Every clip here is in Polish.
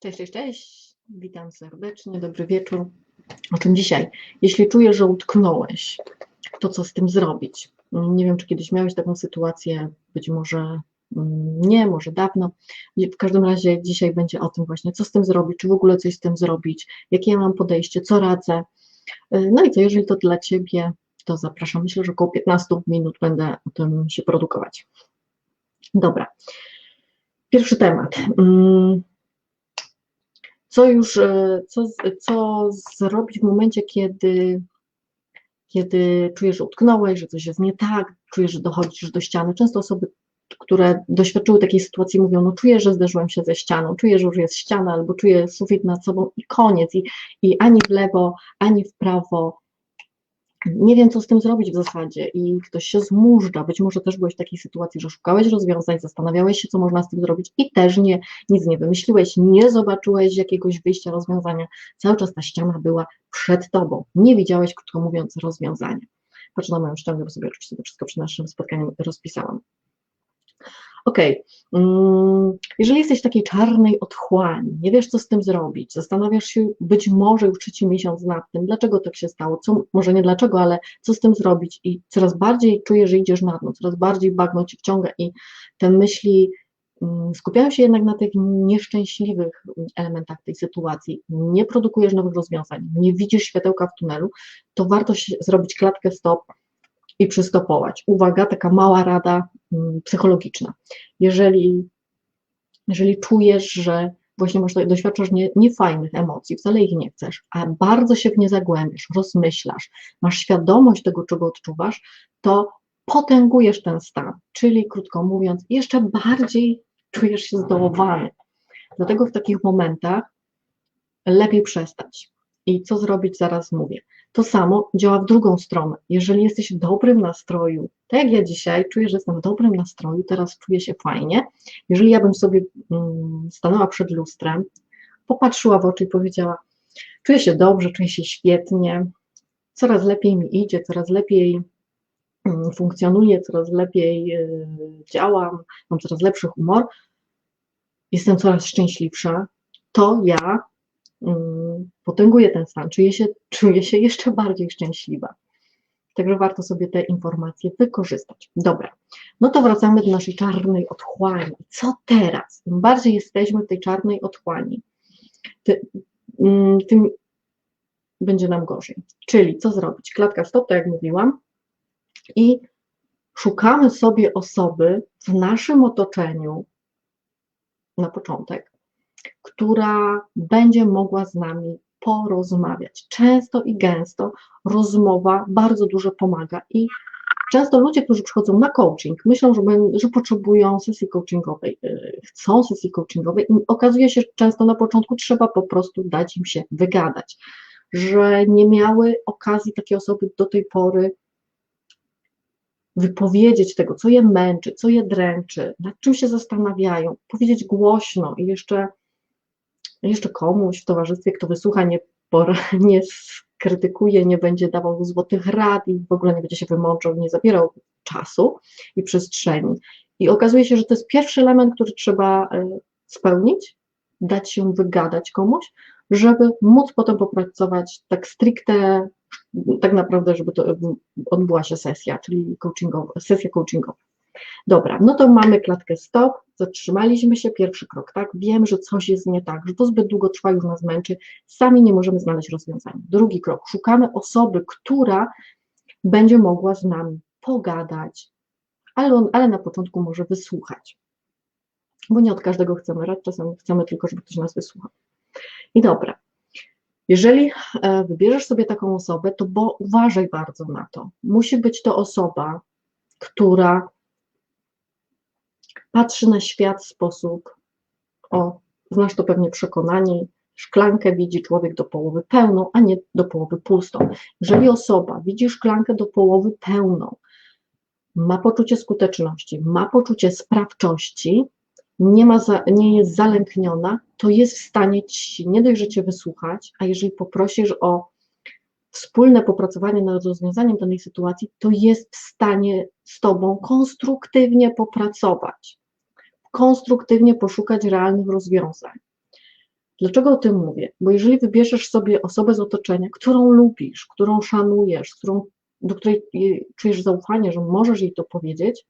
Cześć, cześć, cześć. Witam serdecznie, dobry wieczór. O czym dzisiaj? Jeśli czujesz, że utknąłeś, to co z tym zrobić? Nie wiem, czy kiedyś miałeś taką sytuację, być może mm, nie, może dawno. W każdym razie dzisiaj będzie o tym właśnie, co z tym zrobić, czy w ogóle coś z tym zrobić, jakie ja mam podejście, co radzę. No i co, jeżeli to dla Ciebie, to zapraszam. Myślę, że około 15 minut będę o tym się produkować. Dobra. Pierwszy temat. Co już, e, co, co zrobić w momencie, kiedy, kiedy czujesz, że utknąłeś, że coś jest nie tak, czujesz, że dochodzisz do ściany. Często osoby, które doświadczyły takiej sytuacji mówią, no czuję, że zderzyłem się ze ścianą, czuję, że już jest ściana, albo czuję sufit nad sobą i koniec, i, i ani w lewo, ani w prawo nie wiem, co z tym zrobić w zasadzie i ktoś się zmużdża. Być może też byłeś w takiej sytuacji, że szukałeś rozwiązań, zastanawiałeś się, co można z tym zrobić i też nie, nic nie wymyśliłeś, nie zobaczyłeś jakiegoś wyjścia, rozwiązania. Cały czas ta ściana była przed tobą. Nie widziałeś, krótko mówiąc, rozwiązania. Patrz na moją ścianę, bo sobie oczywiście to wszystko przed naszym spotkaniem rozpisałam. Ok, mm, jeżeli jesteś w takiej czarnej otchłani, nie wiesz, co z tym zrobić, zastanawiasz się być może już trzeci miesiąc nad tym, dlaczego tak się stało, co, może nie dlaczego, ale co z tym zrobić i coraz bardziej czujesz, że idziesz na dno, coraz bardziej bagno cię wciąga i te myśli mm, skupiają się jednak na tych nieszczęśliwych elementach tej sytuacji, nie produkujesz nowych rozwiązań, nie widzisz światełka w tunelu, to warto zrobić klatkę stop, i przystopować. Uwaga, taka mała rada mm, psychologiczna. Jeżeli, jeżeli czujesz, że właśnie masz, doświadczasz nie, niefajnych emocji, wcale ich nie chcesz, a bardzo się w nie zagłębiasz, rozmyślasz, masz świadomość tego, czego odczuwasz, to potęgujesz ten stan, czyli krótko mówiąc, jeszcze bardziej czujesz się zdołowany. Dlatego w takich momentach lepiej przestać. I co zrobić, zaraz mówię. To samo działa w drugą stronę. Jeżeli jesteś w dobrym nastroju, tak jak ja dzisiaj czuję, że jestem w dobrym nastroju, teraz czuję się fajnie. Jeżeli ja bym sobie mm, stanęła przed lustrem, popatrzyła w oczy i powiedziała: Czuję się dobrze, czuję się świetnie, coraz lepiej mi idzie, coraz lepiej mm, funkcjonuję, coraz lepiej y, działam, mam coraz lepszy humor, jestem coraz szczęśliwsza, to ja potęguje ten stan, czuję się, czuję się jeszcze bardziej szczęśliwa. Także warto sobie te informacje wykorzystać. Dobra, no to wracamy do naszej czarnej otchłani. Co teraz? Im bardziej jesteśmy w tej czarnej otchłani, mm, tym będzie nam gorzej. Czyli co zrobić? Klatka stop, tak jak mówiłam, i szukamy sobie osoby w naszym otoczeniu na początek, która będzie mogła z nami porozmawiać. Często i gęsto rozmowa bardzo dużo pomaga i często ludzie, którzy przychodzą na coaching, myślą, że, że potrzebują sesji coachingowej, y, chcą sesji coachingowej i okazuje się, że często na początku trzeba po prostu dać im się wygadać, że nie miały okazji takie osoby do tej pory wypowiedzieć tego, co je męczy, co je dręczy, nad czym się zastanawiają, powiedzieć głośno i jeszcze jeszcze komuś w towarzystwie, kto wysłucha, nie, nie skrytykuje, nie będzie dawał złotych rad i w ogóle nie będzie się wymączał, nie zabierał czasu i przestrzeni. I okazuje się, że to jest pierwszy element, który trzeba e, spełnić, dać się wygadać komuś, żeby móc potem popracować tak stricte, tak naprawdę, żeby to odbyła się sesja, czyli coachingowa, sesja coachingowa. Dobra, no to mamy klatkę stop, zatrzymaliśmy się, pierwszy krok, tak? Wiem, że coś jest nie tak, że to zbyt długo trwa, już nas męczy, sami nie możemy znaleźć rozwiązania. Drugi krok, szukamy osoby, która będzie mogła z nami pogadać, ale, on, ale na początku może wysłuchać. Bo nie od każdego chcemy rad, czasem chcemy tylko, żeby ktoś nas wysłuchał. I dobra, jeżeli e, wybierzesz sobie taką osobę, to bo uważaj bardzo na to. Musi być to osoba, która patrzy na świat w sposób, o, znasz to pewnie przekonanie, szklankę widzi człowiek do połowy pełną, a nie do połowy pustą. Jeżeli osoba widzi szklankę do połowy pełną, ma poczucie skuteczności, ma poczucie sprawczości, nie, ma za, nie jest zalękniona, to jest w stanie ci nie dość, że cię wysłuchać, a jeżeli poprosisz o wspólne popracowanie nad rozwiązaniem danej sytuacji, to jest w stanie z tobą konstruktywnie popracować konstruktywnie poszukać realnych rozwiązań. Dlaczego o tym mówię? Bo jeżeli wybierzesz sobie osobę z otoczenia, którą lubisz, którą szanujesz, którą, do której czujesz zaufanie, że możesz jej to powiedzieć,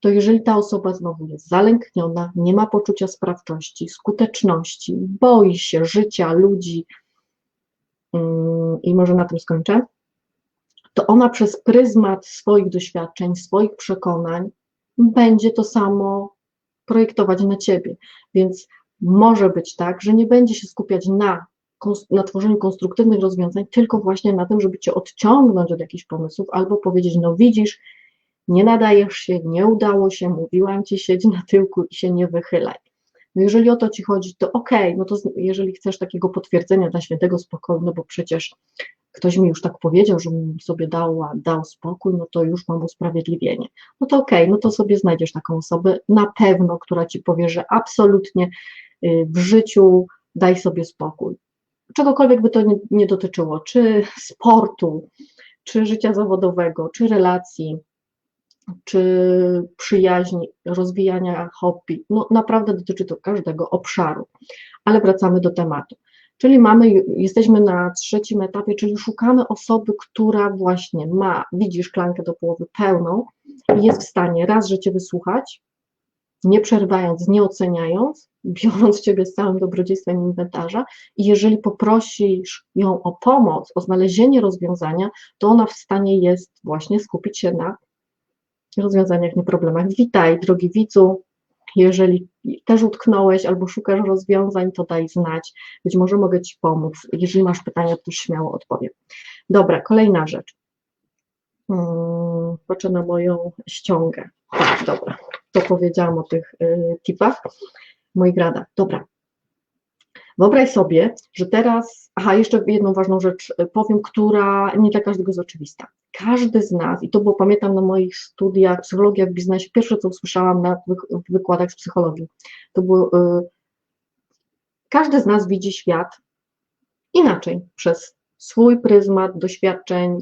to jeżeli ta osoba znowu jest zalękniona, nie ma poczucia sprawczości, skuteczności, boi się życia, ludzi, mm, i może na tym skończę, to ona przez pryzmat swoich doświadczeń, swoich przekonań będzie to samo projektować na ciebie. Więc może być tak, że nie będzie się skupiać na, na tworzeniu konstruktywnych rozwiązań, tylko właśnie na tym, żeby cię odciągnąć od jakichś pomysłów, albo powiedzieć, no widzisz, nie nadajesz się, nie udało się, mówiłam ci, siedź na tyłku i się nie wychylaj. No jeżeli o to ci chodzi, to okej, okay, no to jeżeli chcesz takiego potwierdzenia dla świętego spokoju, no bo przecież ktoś mi już tak powiedział, że sobie dał, dał spokój, no to już mam usprawiedliwienie. No to okej, okay, no to sobie znajdziesz taką osobę na pewno, która ci powie, że absolutnie y, w życiu daj sobie spokój. Czegokolwiek by to nie, nie dotyczyło, czy sportu, czy życia zawodowego, czy relacji, czy przyjaźni, rozwijania hobby. No naprawdę dotyczy to każdego obszaru. Ale wracamy do tematu. Czyli mamy, jesteśmy na trzecim etapie, czyli szukamy osoby, która właśnie ma, widzi szklankę do połowy pełną i jest w stanie raz, że Cię wysłuchać, nie przerwając, nie oceniając, biorąc Ciebie z całym dobrodziejstwem inwentarza i jeżeli poprosisz ją o pomoc, o znalezienie rozwiązania, to ona w stanie jest właśnie skupić się na rozwiązaniach, nie problemach. Witaj, drogi widzu, jeżeli też utknąłeś albo szukasz rozwiązań, to daj znać. Być może mogę Ci pomóc. Jeżeli masz pytania, to śmiało odpowiem. Dobra, kolejna rzecz. Hmm, patrzę na moją ściągę. Tak, dobra, to powiedziałam o tych y, tipach, moich radach. Dobra, Wyobraź sobie, że teraz, aha, jeszcze jedną ważną rzecz y, powiem, która nie dla każdego jest oczywista. Każdy z nas, i to było pamiętam na moich studiach psychologia w biznesie, pierwsze co usłyszałam na wykładach z psychologii, to było, y, każdy z nas widzi świat inaczej, przez swój pryzmat doświadczeń.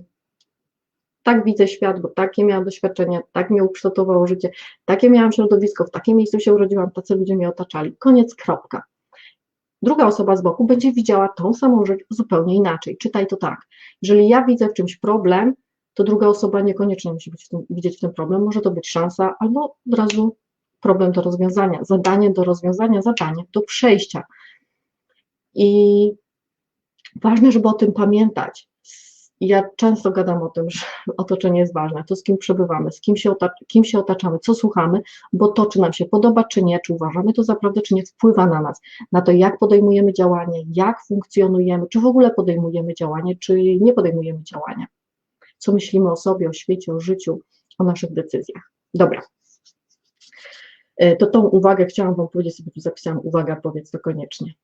Tak widzę świat, bo takie miałam doświadczenia, tak mnie ukształtowało życie, takie miałam środowisko, w takim miejscu się urodziłam, tacy ludzie mnie otaczali. Koniec, kropka druga osoba z boku będzie widziała tą samą rzecz zupełnie inaczej. Czytaj to tak. Jeżeli ja widzę w czymś problem, to druga osoba niekoniecznie musi być w tym, widzieć w tym problem. Może to być szansa albo od razu problem do rozwiązania, zadanie do rozwiązania, zadanie do przejścia. I ważne, żeby o tym pamiętać ja często gadam o tym, że otoczenie jest ważne, to z kim przebywamy, z kim się, kim się otaczamy, co słuchamy, bo to, czy nam się podoba, czy nie, czy uważamy to za prawdę, czy nie, wpływa na nas, na to, jak podejmujemy działanie, jak funkcjonujemy, czy w ogóle podejmujemy działanie, czy nie podejmujemy działania, co myślimy o sobie, o świecie, o życiu, o naszych decyzjach. Dobra. E, to tą uwagę chciałam Wam powiedzieć, sobie tu zapisałam, uwaga, powiedz to koniecznie.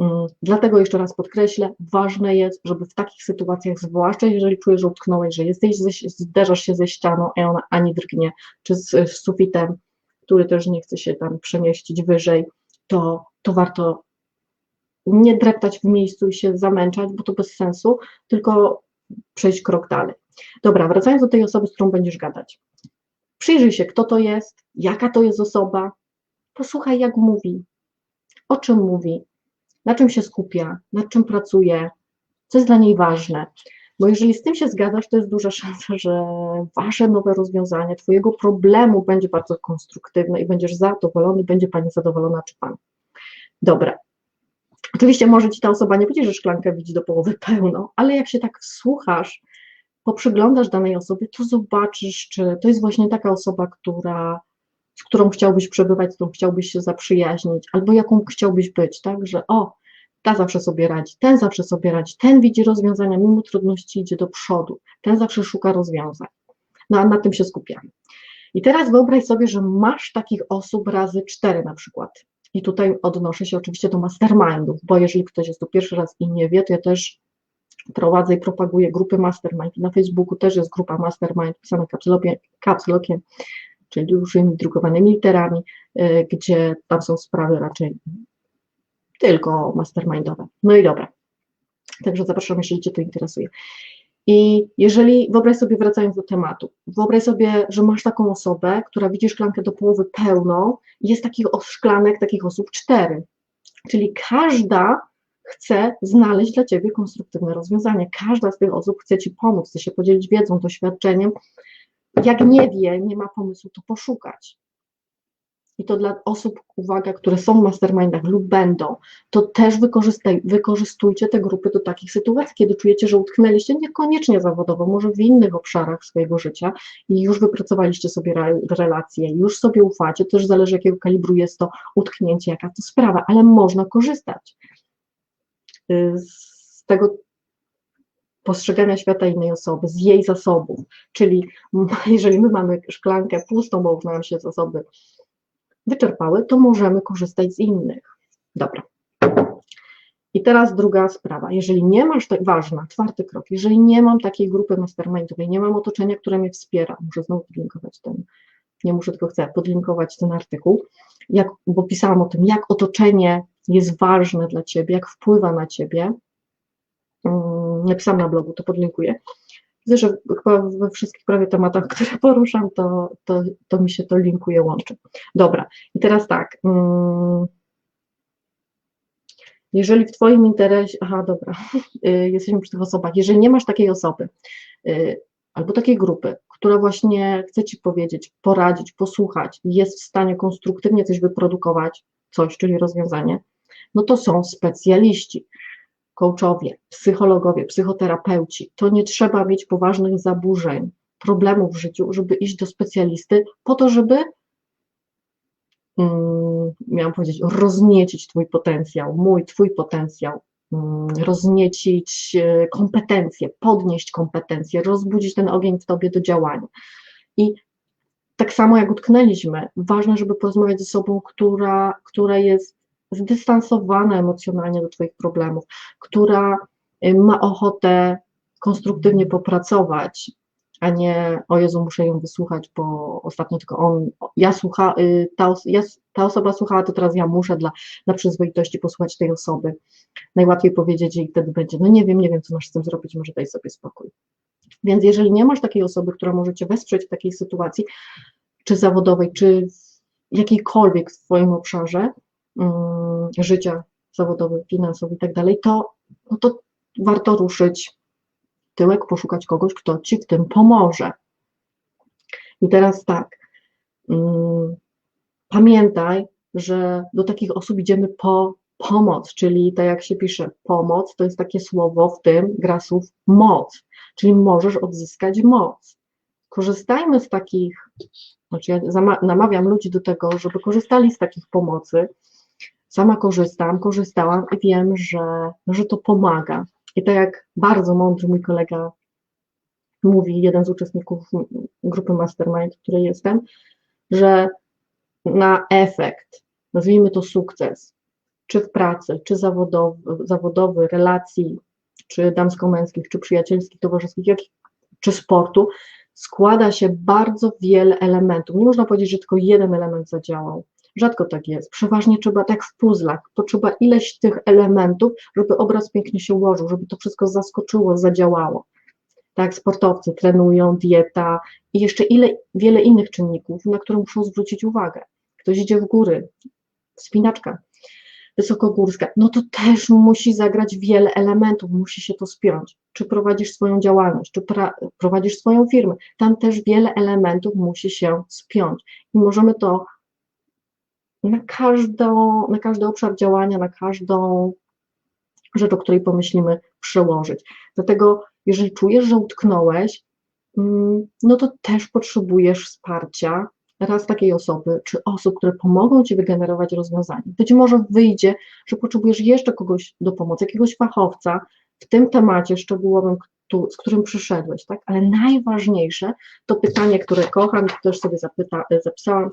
Mm, dlatego jeszcze raz podkreślę, ważne jest, żeby w takich sytuacjach, zwłaszcza jeżeli czujesz, że utknąłeś, że jesteś, zderzasz się ze ścianą, a ona ani drgnie, czy z, z sufitem, który też nie chce się tam przemieścić wyżej, to, to warto nie dreptać w miejscu i się zamęczać, bo to bez sensu, tylko przejść krok dalej. Dobra, wracając do tej osoby, z którą będziesz gadać. Przyjrzyj się, kto to jest, jaka to jest osoba, posłuchaj, jak mówi, o czym mówi, na czym się skupia, nad czym pracuje, co jest dla niej ważne. Bo jeżeli z tym się zgadzasz, to jest duża szansa, że wasze nowe rozwiązanie Twojego problemu będzie bardzo konstruktywne i będziesz zadowolony, będzie Pani zadowolona czy Pan. Dobra. Oczywiście może Ci ta osoba nie powiedzieć, że szklankę widzi do połowy pełno, ale jak się tak wsłuchasz, poprzyglądasz danej osobie, to zobaczysz, czy to jest właśnie taka osoba, która z którą chciałbyś przebywać, z którą chciałbyś się zaprzyjaźnić, albo jaką chciałbyś być, tak, że o, ta zawsze sobie radzi, ten zawsze sobie radzi, ten widzi rozwiązania, mimo trudności idzie do przodu, ten zawsze szuka rozwiązań. No a na tym się skupiamy. I teraz wyobraź sobie, że masz takich osób razy cztery na przykład. I tutaj odnoszę się oczywiście do mastermindów, bo jeżeli ktoś jest tu pierwszy raz i nie wie, to ja też prowadzę i propaguję grupy mastermind. Na Facebooku też jest grupa mastermind pisana kapslokiem czyli dużymi drukowanymi literami, e, gdzie tam są sprawy raczej tylko mastermindowe. No i dobra. Także zapraszam, jeżeli Cię to interesuje. I jeżeli, wyobraź sobie, wracając do tematu, wyobraź sobie, że masz taką osobę, która widzi szklankę do połowy pełną jest takich szklanek, takich osób cztery. Czyli każda chce znaleźć dla Ciebie konstruktywne rozwiązanie. Każda z tych osób chce Ci pomóc, chce się podzielić wiedzą, doświadczeniem. Jak nie wie, nie ma pomysłu, to poszukać. I to dla osób, uwaga, które są w mastermindach lub będą, to też wykorzystujcie te grupy do takich sytuacji, kiedy czujecie, że utknęliście niekoniecznie zawodowo, może w innych obszarach swojego życia i już wypracowaliście sobie relacje, już sobie ufacie, też zależy jakiego kalibru jest to utknięcie, jaka to sprawa, ale można korzystać y, z tego postrzegania świata innej osoby, z jej zasobów, czyli jeżeli my mamy szklankę pustą, bo już nam się zasoby wyczerpały, to możemy korzystać z innych. Dobra. I teraz druga sprawa. Jeżeli nie masz, tak ważna, czwarty krok, jeżeli nie mam takiej grupy mastermindowej, nie mam otoczenia, które mnie wspiera, muszę znowu podlinkować ten, nie muszę, tylko chcę podlinkować ten artykuł, jak, bo pisałam o tym, jak otoczenie jest ważne dla Ciebie, jak wpływa na Ciebie. Hmm, napisałam na blogu, to podlinkuję. Widzę, że we wszystkich prawie tematach, które poruszam, to, to, to mi się to linkuje, łączy. Dobra, i teraz tak. Mm, jeżeli w Twoim interesie, aha, dobra, y, jesteśmy przy tych osobach, jeżeli nie masz takiej osoby y, albo takiej grupy, która właśnie chce Ci powiedzieć, poradzić, posłuchać, jest w stanie konstruktywnie coś wyprodukować, coś, czyli rozwiązanie, no to są specjaliści coachowie, psychologowie, psychoterapeuci, to nie trzeba mieć poważnych zaburzeń, problemów w życiu, żeby iść do specjalisty po to, żeby mm, miałam powiedzieć, rozniecić Twój potencjał, mój, Twój potencjał, mm, rozniecić e, kompetencje, podnieść kompetencje, rozbudzić ten ogień w Tobie do działania. I tak samo jak utknęliśmy, ważne, żeby porozmawiać ze sobą, która, która jest zdystansowana emocjonalnie do Twoich problemów, która y, ma ochotę konstruktywnie popracować, a nie o Jezu, muszę ją wysłuchać, bo ostatnio tylko on, ja słucha, y, ta, ja, ta osoba słuchała, to teraz ja muszę dla, dla przyzwoitości posłuchać tej osoby. Najłatwiej powiedzieć jej wtedy będzie, no nie wiem, nie wiem, co masz z tym zrobić, może daj sobie spokój. Więc jeżeli nie masz takiej osoby, która może Cię wesprzeć w takiej sytuacji, czy zawodowej, czy jakiejkolwiek w Twoim obszarze, życia zawodowego, finansowego i tak dalej, to, no to warto ruszyć tyłek, poszukać kogoś, kto Ci w tym pomoże. I teraz tak, mm, pamiętaj, że do takich osób idziemy po pomoc, czyli tak jak się pisze, pomoc to jest takie słowo w tym gra słów moc, czyli możesz odzyskać moc. Korzystajmy z takich, znaczy ja namawiam ludzi do tego, żeby korzystali z takich pomocy, Sama korzystam, korzystałam i wiem, że, że to pomaga. I tak jak bardzo mądry mój kolega mówi, jeden z uczestników grupy Mastermind, w której jestem, że na efekt, nazwijmy to sukces, czy w pracy, czy zawodowy, zawodowy relacji, czy damsko-męskich, czy przyjacielskich, towarzyskich, jak, czy sportu, składa się bardzo wiele elementów. Nie można powiedzieć, że tylko jeden element zadziałał. Rzadko tak jest. Przeważnie trzeba tak w puzzlach, potrzeba ileś tych elementów, żeby obraz pięknie się ułożył, żeby to wszystko zaskoczyło, zadziałało. Tak, sportowcy trenują, dieta i jeszcze ile, wiele innych czynników, na które muszą zwrócić uwagę. Ktoś idzie w góry, wspinaczka wysokogórska, no to też musi zagrać wiele elementów, musi się to spiąć. Czy prowadzisz swoją działalność, czy prowadzisz swoją firmę, tam też wiele elementów musi się spiąć. I możemy to na, każdą, na każdy obszar działania, na każdą rzecz, o której pomyślimy, przełożyć. Dlatego, jeżeli czujesz, że utknąłeś, mm, no to też potrzebujesz wsparcia raz takiej osoby, czy osób, które pomogą Ci wygenerować rozwiązanie. Być może wyjdzie, że potrzebujesz jeszcze kogoś do pomocy, jakiegoś fachowca w tym temacie szczegółowym, z którym przyszedłeś, tak? Ale najważniejsze to pytanie, które kocham, też sobie zapyta, zapisałam,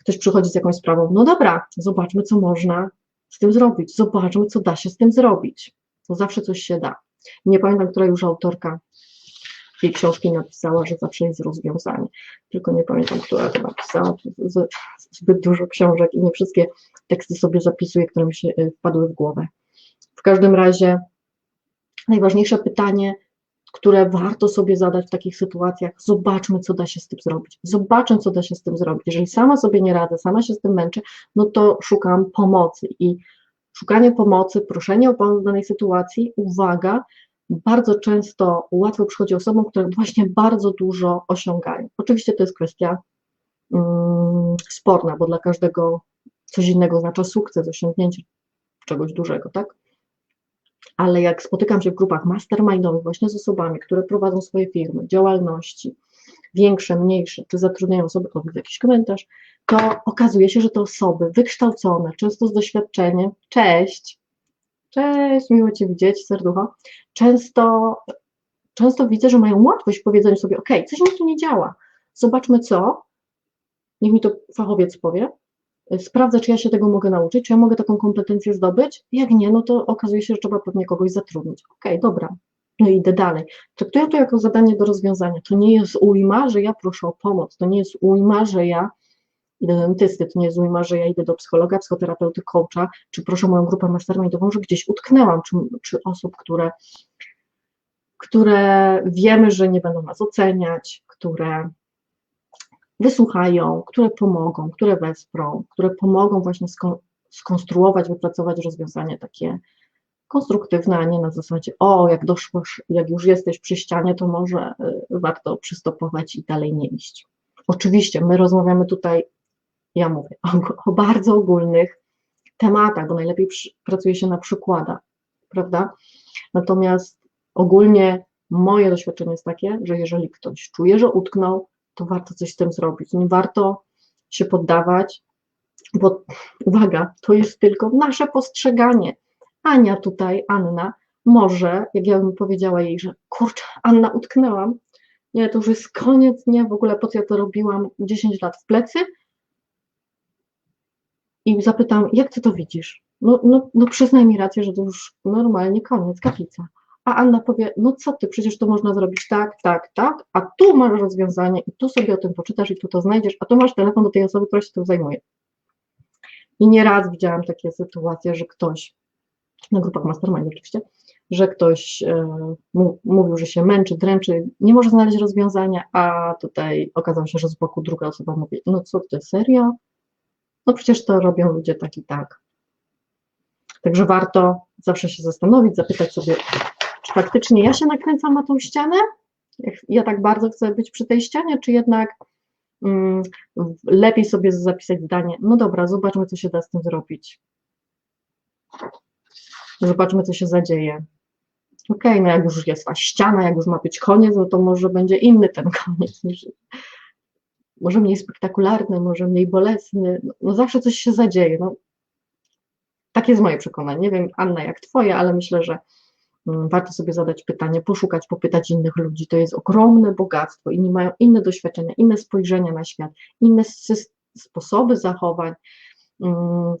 ktoś przychodzi z jakąś sprawą, no dobra, zobaczmy, co można z tym zrobić, zobaczmy, co da się z tym zrobić, bo zawsze coś się da. Nie pamiętam, która już autorka tej książki napisała, że zawsze jest rozwiązanie, tylko nie pamiętam, która to napisała, zbyt dużo książek i nie wszystkie teksty sobie zapisuję, które mi się y, wpadły w głowę. W każdym razie najważniejsze pytanie, które warto sobie zadać w takich sytuacjach. Zobaczmy, co da się z tym zrobić. Zobaczmy, co da się z tym zrobić. Jeżeli sama sobie nie radzę, sama się z tym męczę, no to szukam pomocy i szukanie pomocy, proszenie o pomoc w danej sytuacji, uwaga, bardzo często łatwo przychodzi osobom, które właśnie bardzo dużo osiągają. Oczywiście to jest kwestia mm, sporna, bo dla każdego coś innego oznacza sukces, osiągnięcie czegoś dużego, tak? Ale jak spotykam się w grupach mastermindowych właśnie z osobami, które prowadzą swoje firmy, działalności, większe, mniejsze, czy zatrudniają osoby, widzę jakiś komentarz, to okazuje się, że te osoby wykształcone, często z doświadczeniem, cześć, cześć, miło Cię widzieć, serducho, często, często widzę, że mają łatwość w powiedzeniu sobie, ok, coś mi tu nie działa, zobaczmy co, niech mi to fachowiec powie, sprawdzę, czy ja się tego mogę nauczyć, czy ja mogę taką kompetencję zdobyć, jak nie, no to okazuje się, że trzeba pewnie kogoś zatrudnić, ok, dobra, no i idę dalej. Traktuję to jako zadanie do rozwiązania. To nie jest ujma, że ja proszę o pomoc, to nie jest ujma, że ja idę do dentysty, to nie jest ujma, że ja idę do psychologa, psychoterapeuty, coacha, czy proszę moją grupę mastermindową, że gdzieś utknęłam, czy, czy osób, które, które wiemy, że nie będą nas oceniać, które wysłuchają, które pomogą, które wesprą, które pomogą właśnie skonstruować, wypracować rozwiązanie takie konstruktywne, a nie na zasadzie, o, jak doszłoś, jak już jesteś przy ścianie, to może y, warto przystopować i dalej nie iść. Oczywiście, my rozmawiamy tutaj, ja mówię, o, o bardzo ogólnych tematach, bo najlepiej przy, pracuje się na przykładach, prawda? Natomiast ogólnie moje doświadczenie jest takie, że jeżeli ktoś czuje, że utknął, to warto coś z tym zrobić. Nie warto się poddawać, bo uwaga, to jest tylko nasze postrzeganie. Ania tutaj, Anna, może, jak ja bym powiedziała jej, że kurczę, Anna, utknęłam, nie, to już jest koniec, nie, w ogóle po co ja to robiłam 10 lat w plecy i zapytam, jak ty to widzisz? No, no, no przyznaj mi rację, że to już normalnie koniec, kaplica. A Anna powie, no co ty, przecież to można zrobić tak, tak, tak, a tu masz rozwiązanie i tu sobie o tym poczytasz i tu to znajdziesz, a tu masz telefon do tej osoby, która się tym zajmuje. I nieraz widziałam takie sytuacje, że ktoś na grupach mastermind oczywiście, że ktoś e, mówił, że się męczy, dręczy, nie może znaleźć rozwiązania, a tutaj okazało się, że z boku druga osoba mówi, no co ty, serio? No przecież to robią ludzie tak i tak. Także warto zawsze się zastanowić, zapytać sobie, czy faktycznie ja się nakręcam na tą ścianę? Ja tak bardzo chcę być przy tej ścianie, czy jednak mm, lepiej sobie zapisać zdanie, no dobra, zobaczmy, co się da z tym zrobić. Zobaczmy, co się zadzieje. Okay, no jak już jest ta ściana, jak już ma być koniec, no to może będzie inny ten koniec niż może mniej spektakularny, może mniej bolesny, no, no zawsze coś się zadzieje. No, takie jest moje przekonanie. Nie wiem, Anna, jak twoje, ale myślę, że warto sobie zadać pytanie, poszukać, popytać innych ludzi. To jest ogromne bogactwo. Inni mają inne doświadczenia, inne spojrzenia na świat, inne sposoby zachowań. Mm,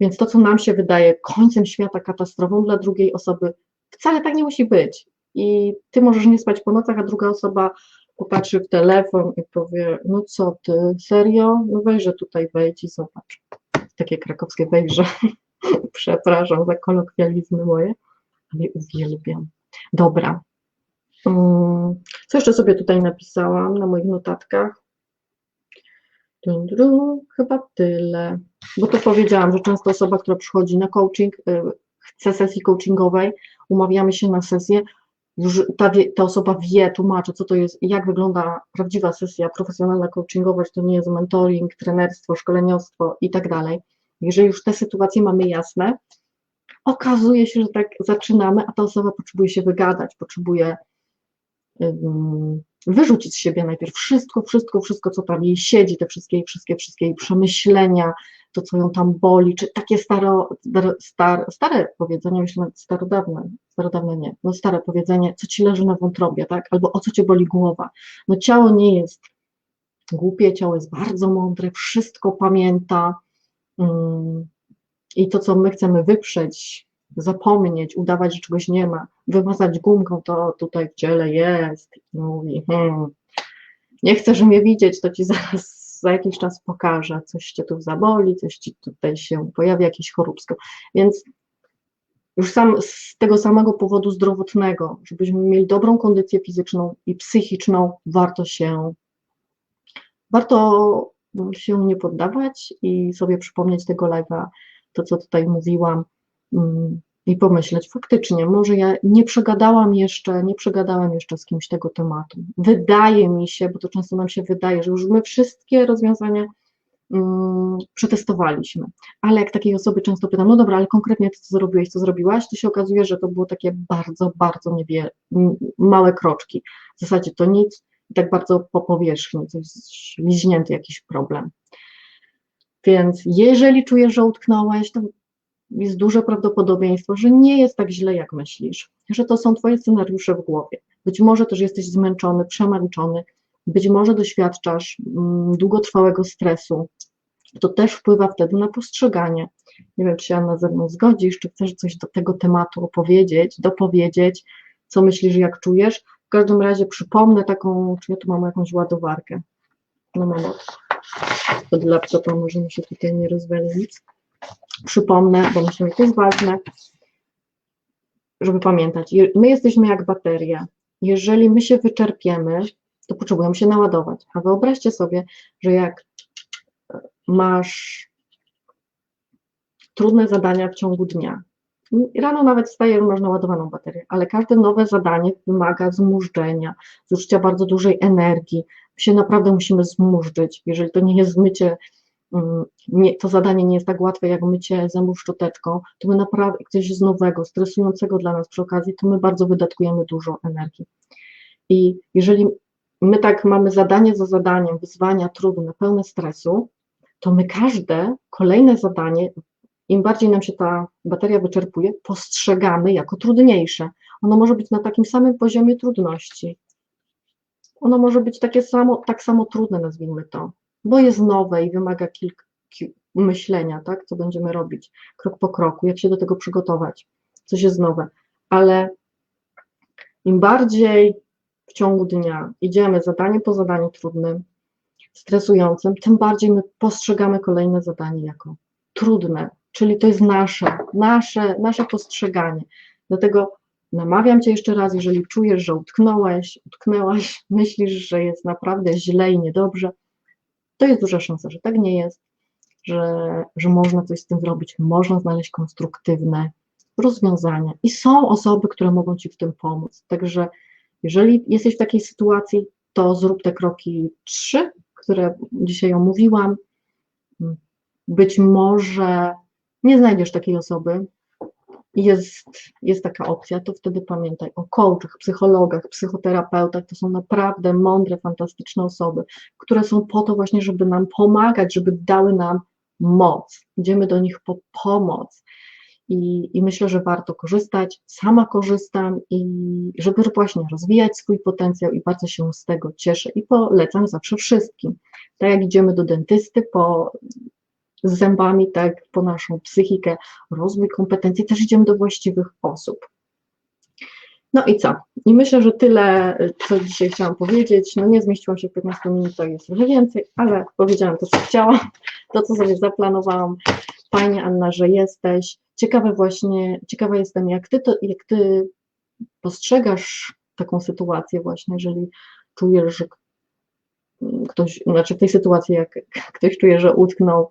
więc to, co nam się wydaje końcem świata, katastrofą dla drugiej osoby, wcale tak nie musi być. I ty możesz nie spać po nocach, a druga osoba popatrzy w telefon i powie, no co ty, serio? No weźże tutaj wejdź i zobacz. Takie krakowskie wejrze. Przepraszam za kolokwializmy moje, ale uwielbiam. Dobra. Mm, co jeszcze sobie tutaj napisałam na moich notatkach? Chyba tyle. Bo to powiedziałam, że często osoba, która przychodzi na coaching, y, chce sesji coachingowej, umawiamy się na sesję, już ta, ta osoba wie, tłumaczy, co to jest, jak wygląda prawdziwa sesja profesjonalna coachingowa, że to nie jest mentoring, trenerstwo, szkoleniostwo i tak dalej. Jeżeli już te sytuacje mamy jasne, okazuje się, że tak zaczynamy, a ta osoba potrzebuje się wygadać, potrzebuje wyrzucić z siebie najpierw wszystko, wszystko, wszystko, co tam jej siedzi, te wszystkie, wszystkie, wszystkie jej przemyślenia, to, co ją tam boli, czy takie staro, star, stare powiedzenie, myślę, starodawne, starodawne nie, no stare powiedzenie, co ci leży na wątrobie, tak, albo o co cię boli głowa. No ciało nie jest głupie, ciało jest bardzo mądre, wszystko pamięta i to, co my chcemy wyprzeć, zapomnieć, udawać, że czegoś nie ma, wymazać gumką, to tutaj w ciele jest, mówi, hmm, nie chcesz mnie widzieć, to ci zaraz za jakiś czas pokażę, coś cię tu zaboli, coś ci tutaj się pojawi, jakieś choróbsko. Więc już sam z tego samego powodu zdrowotnego, żebyśmy mieli dobrą kondycję fizyczną i psychiczną, warto się, warto się nie poddawać i sobie przypomnieć tego live'a, to co tutaj mówiłam, mm, i pomyśleć, faktycznie, może ja nie przegadałam jeszcze, nie przegadałam jeszcze z kimś tego tematu. Wydaje mi się, bo to często nam się wydaje, że już my wszystkie rozwiązania mm, przetestowaliśmy, ale jak takiej osoby często pytam, no dobra, ale konkretnie ty co zrobiłeś, co zrobiłaś, to się okazuje, że to było takie bardzo, bardzo niewiele, małe kroczki. W zasadzie to nic, tak bardzo po powierzchni, coś liźnięty jakiś problem. Więc jeżeli czujesz, że utknąłeś, to jest duże prawdopodobieństwo, że nie jest tak źle, jak myślisz, że to są Twoje scenariusze w głowie. Być może też jesteś zmęczony, przemęczony, być może doświadczasz mm, długotrwałego stresu. To też wpływa wtedy na postrzeganie. Nie wiem, czy się Anna ze mną zgodzisz, czy chcesz coś do tego tematu opowiedzieć, dopowiedzieć, co myślisz, jak czujesz. W każdym razie przypomnę taką, czy ja tu mam jakąś ładowarkę. No mam laptopa, może mi się tutaj nie rozwali nic przypomnę, bo myślę, że to jest ważne, żeby pamiętać. My jesteśmy jak bateria. Jeżeli my się wyczerpiemy, to potrzebujemy się naładować. A wyobraźcie sobie, że jak masz trudne zadania w ciągu dnia, rano nawet wstaje, masz naładowaną baterię, ale każde nowe zadanie wymaga zmużdżenia, zużycia bardzo dużej energii. Się naprawdę musimy zmużdżyć. Jeżeli to nie jest zmycie Mm, nie, to zadanie nie jest tak łatwe jak mycie zębów szczoteczką, to my naprawdę coś z nowego, stresującego dla nas przy okazji, to my bardzo wydatkujemy dużo energii. I jeżeli my tak mamy zadanie za zadaniem, wyzwania trudne, pełne stresu, to my każde kolejne zadanie, im bardziej nam się ta bateria wyczerpuje, postrzegamy jako trudniejsze. Ono może być na takim samym poziomie trudności. Ono może być takie samo, tak samo trudne, nazwijmy to bo jest nowe i wymaga kilku myślenia, tak, co będziemy robić krok po kroku, jak się do tego przygotować, coś jest nowe, ale im bardziej w ciągu dnia idziemy zadanie po zadaniu trudnym, stresującym, tym bardziej my postrzegamy kolejne zadanie jako trudne, czyli to jest nasze, nasze, nasze postrzeganie. Dlatego namawiam Cię jeszcze raz, jeżeli czujesz, że utknąłeś, utknęłaś, myślisz, że jest naprawdę źle i niedobrze, to jest duża szansa, że tak nie jest, że, że można coś z tym zrobić, można znaleźć konstruktywne rozwiązania. I są osoby, które mogą Ci w tym pomóc. Także jeżeli jesteś w takiej sytuacji, to zrób te kroki trzy, które dzisiaj omówiłam. Być może nie znajdziesz takiej osoby, jest, jest taka opcja, to wtedy pamiętaj o coachach, psychologach, psychoterapeutach. To są naprawdę mądre, fantastyczne osoby, które są po to właśnie, żeby nam pomagać, żeby dały nam moc. Idziemy do nich po pomoc. I, I myślę, że warto korzystać. Sama korzystam i żeby właśnie rozwijać swój potencjał i bardzo się z tego cieszę i polecam zawsze wszystkim. Tak jak idziemy do dentysty po z zębami, tak, po naszą psychikę, rozwój kompetencji, też idziemy do właściwych osób. No i co? I myślę, że tyle, co dzisiaj chciałam powiedzieć. No nie zmieściłam się w 15 minutach, jest trochę więcej, ale powiedziałam to, co chciałam, to, co sobie zaplanowałam. Fajnie, Anna, że jesteś. Ciekawe właśnie, ciekawa jestem, jak ty, to, jak ty postrzegasz taką sytuację właśnie, jeżeli czujesz, że ktoś, znaczy w tej sytuacji, jak ktoś czuje, że utknął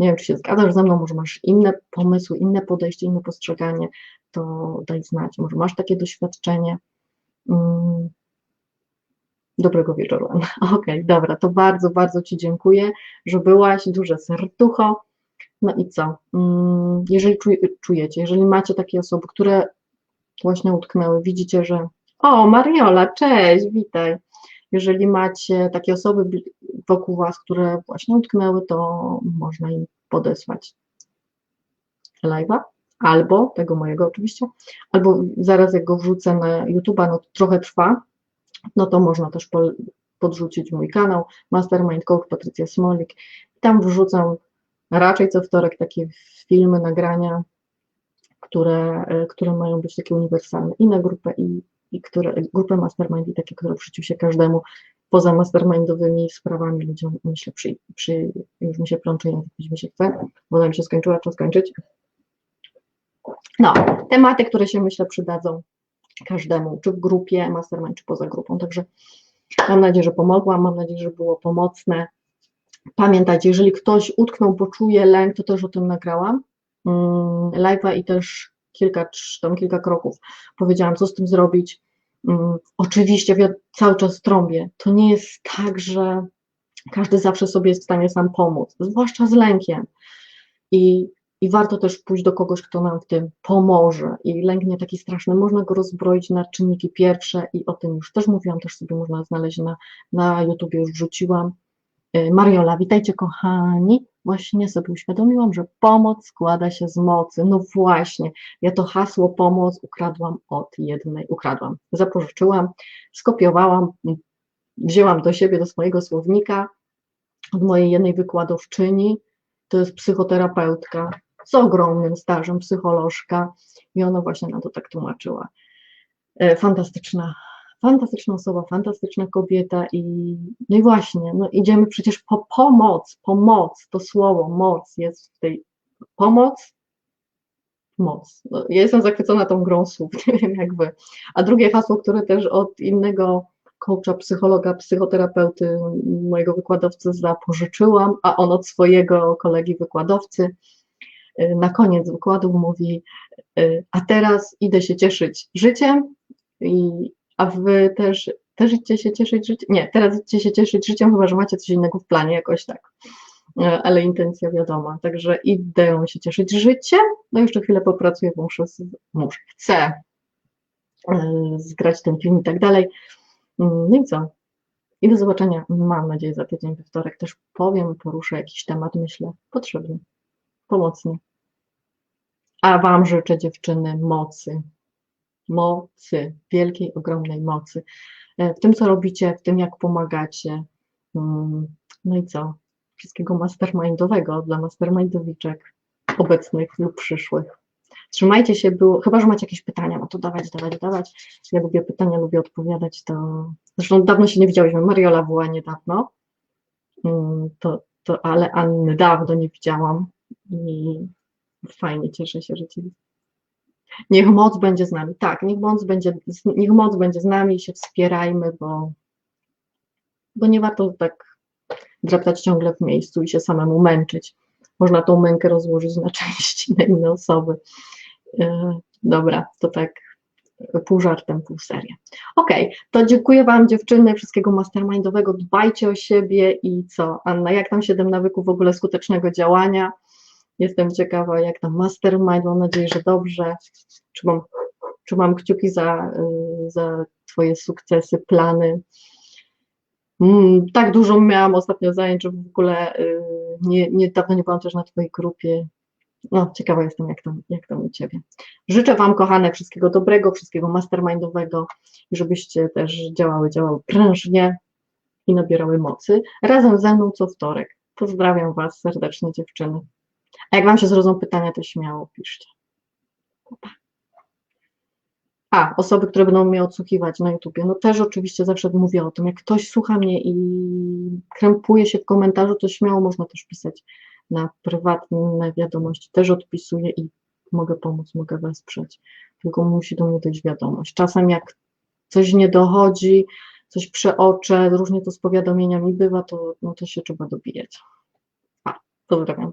nie wiem, czy się zgadzasz ze mną, może masz inne pomysły, inne podejście, inne postrzeganie, to daj znać. Może masz takie doświadczenie. Mm. Dobrego wieczoru. Okej, okay, dobra, to bardzo, bardzo Ci dziękuję, że byłaś, duże serducho. No i co? Mm, jeżeli czujecie, jeżeli macie takie osoby, które właśnie utknęły, widzicie, że o, Mariola, cześć, witaj. Jeżeli macie takie osoby wokół Was, które właśnie utknęły, to można im podesłać live'a, albo tego mojego oczywiście, albo zaraz jak go wrzucę na YouTube'a, no trochę trwa, no to można też podrzucić mój kanał Mastermind Coach Patrycja Smolik. Tam wrzucam raczej co wtorek takie filmy, nagrania, które, które mają być takie uniwersalne i na grupę, i, i które, grupę Mastermind, i takie, które w życiu się każdemu poza mastermindowymi sprawami ludziom, myślę, przy, przy, już mi się plącze język, mi się chce, bo nam się skończyła, czas skończyć. No, tematy, które się myślę przydadzą każdemu, czy w grupie mastermind, czy poza grupą, także mam nadzieję, że pomogłam, mam nadzieję, że było pomocne. Pamiętajcie, jeżeli ktoś utknął, bo czuje lęk, to też o tym nagrałam, mm, live'a i też kilka, tam kilka kroków powiedziałam, co z tym zrobić. Mm, Oczywiście ja cały czas trąbię. To nie jest tak, że każdy zawsze sobie jest w stanie sam pomóc, zwłaszcza z lękiem. I, I warto też pójść do kogoś, kto nam w tym pomoże. I lęk nie taki straszny, można go rozbroić na czynniki pierwsze i o tym już też mówiłam, też sobie można znaleźć na, na YouTubie, już wrzuciłam. Y, Mariola, witajcie kochani. Właśnie sobie uświadomiłam, że pomoc składa się z mocy. No właśnie, ja to hasło pomoc ukradłam od jednej, ukradłam, zapożyczyłam, skopiowałam, wzięłam do siebie, do swojego słownika, od mojej jednej wykładowczyni, to jest psychoterapeutka z ogromnym stażem, psycholożka i ona właśnie na to tak tłumaczyła. E, Fantastyczna, fantastyczna osoba, fantastyczna kobieta i no i właśnie, no idziemy przecież po pomoc, pomoc, to słowo moc jest w tej pomoc, moc. No, ja jestem zachwycona tą grą słów, nie wiem jak wy. A drugie hasło, które też od innego coacha, psychologa, psychoterapeuty, mojego wykładowcy zapożyczyłam, a on od swojego kolegi wykładowcy y, na koniec wykładu mówi, y, a teraz idę się cieszyć życiem, i, a wy też, też idźcie się cieszyć życiem, nie, teraz idźcie się cieszyć życiem, chyba że macie coś innego w planie, jakoś tak, Y, ale intencja wiadoma, także idę się cieszyć życiem, no jeszcze chwilę popracuję, bo muszę, muszę chcę y, zgrać ten film i tak dalej, Mm, no i co? I do zobaczenia, mam nadzieję, za tydzień we wtorek. Też powiem, poruszę jakiś temat, myślę, potrzebny, pomocny. A Wam życzę, dziewczyny, mocy, mocy, wielkiej, ogromnej mocy e, w tym, co robicie, w tym, jak pomagacie. Mm, No i co? Wszystkiego mastermindowego dla mastermindowiczek obecnych lub przyszłych. Trzymajcie się, było, chyba, że macie jakieś pytania, no to dawać, dawać, dawać. Ja lubię pytania, lubię odpowiadać, to zresztą dawno się nie widziałyśmy, Mariola była niedawno, Mm, to, to, ale Anny dawno nie widziałam i fajnie, cieszę się, że Cię. Niech moc będzie z nami, tak, niech moc będzie, niech moc będzie z nami i się wspierajmy, bo, bo nie warto tak draptać ciągle w miejscu i się samemu męczyć. Można tą mękę rozłożyć na części, na inne osoby. E, Dobra, to tak pół żartem, pół seria. Okej, to dziękuję Wam dziewczyny, wszystkiego mastermindowego, dbajcie o siebie i co? Anna, jak tam 7 nawyków w ogóle skutecznego działania? Jestem ciekawa, jak tam mastermind, mam nadzieję, że dobrze. Czy mam, czy mam kciuki za, y, za Twoje sukcesy, plany? Mm, tak dużo miałam ostatnio zajęć, że w ogóle y, nie, nie, dawno nie byłam też na Twojej grupie. No, ciekawa jestem, jak tam, jak tam u Ciebie. Życzę Wam, kochane, wszystkiego dobrego, wszystkiego mastermindowego żebyście też działały, działały prężnie i nabierały mocy. Razem ze mną co wtorek. Pozdrawiam Was serdecznie, dziewczyny. A jak Wam się zrodzą pytania, to śmiało piszcie. A, osoby, które będą mnie odsłuchiwać na YouTubie, no też oczywiście zawsze mówię o tym, jak ktoś słucha mnie i krępuje się w komentarzu, to śmiało można też pisać na prywatne wiadomości, też odpisuję i mogę pomóc, mogę wesprzeć, tylko musi do mnie dojść wiadomość. Czasem jak coś nie dochodzi, coś przeoczę, różnie to z powiadomieniami bywa, to, no to się trzeba dobijać. A, pozdrawiam.